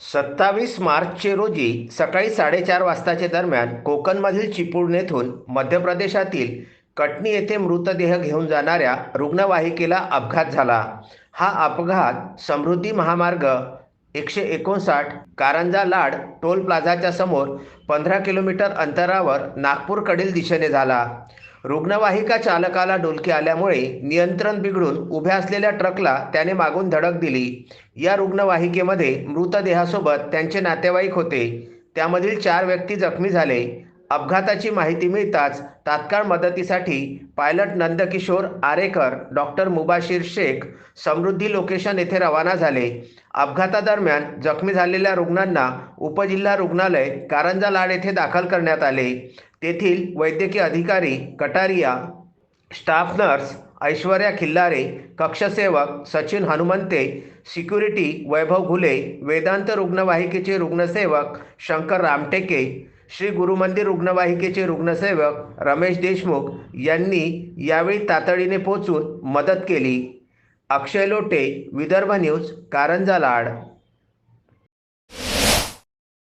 सत्तावीस मार्चचे रोजी सकाळी साडेचार वाजताच्या दरम्यान कोकणमधील चिपळूण मध्य प्रदेशातील कटनी येथे मृतदेह घेऊन जाणाऱ्या रुग्णवाहिकेला अपघात झाला. हा अपघात समृद्धी महामार्ग एकशे एकोणसाठ कारंजा लाड टोल प्लाझाच्या समोर पंधरा किलोमीटर अंतरावर नागपूरकडील दिशेने झाला. रुग्णवाहिका चालकाला डोलकी आल्यामुळे नियंत्रण बिघडून उभ्या असलेल्या ट्रकला त्याने मागून धडक दिली. या रुग्णवाहिकेमध्ये मृतदेहासोबत त्यांचे नातेवाईक होते. त्यामधील चार व्यक्ती जखमी झाले. अपघाताची माहिती मिळताच तात्काळ मदतीसाठी pilot Nandkishor Arekar doctor Mubashir Shaikh Samruddhi location येथे रवाना झाले. अपघातादरम्यान जखमी झालेल्या रुग्णांना उपजिल्हा रुग्णालय कारंजा लाड येथे दाखल करण्यात आले. तेथील वैद्यकीय अधिकारी कटारिया स्टाफ नर्स ऐश्वर्या खिल्लारे कक्षसेवक सचिन हनुमंते सिक्युरिटी वैभव घुले वेदांत रुग्णवाहिकेचे रुग्णसेवक शंकर रामटेके श्री गुरुमंदिर रुग्णवाहिकेचे रुग्णसेवक रमेश देशमुख यांनी यावेळी तातडीने पोचून मदत केली. अक्षय लोटे विदर्भ न्यूज कारंजा लाड.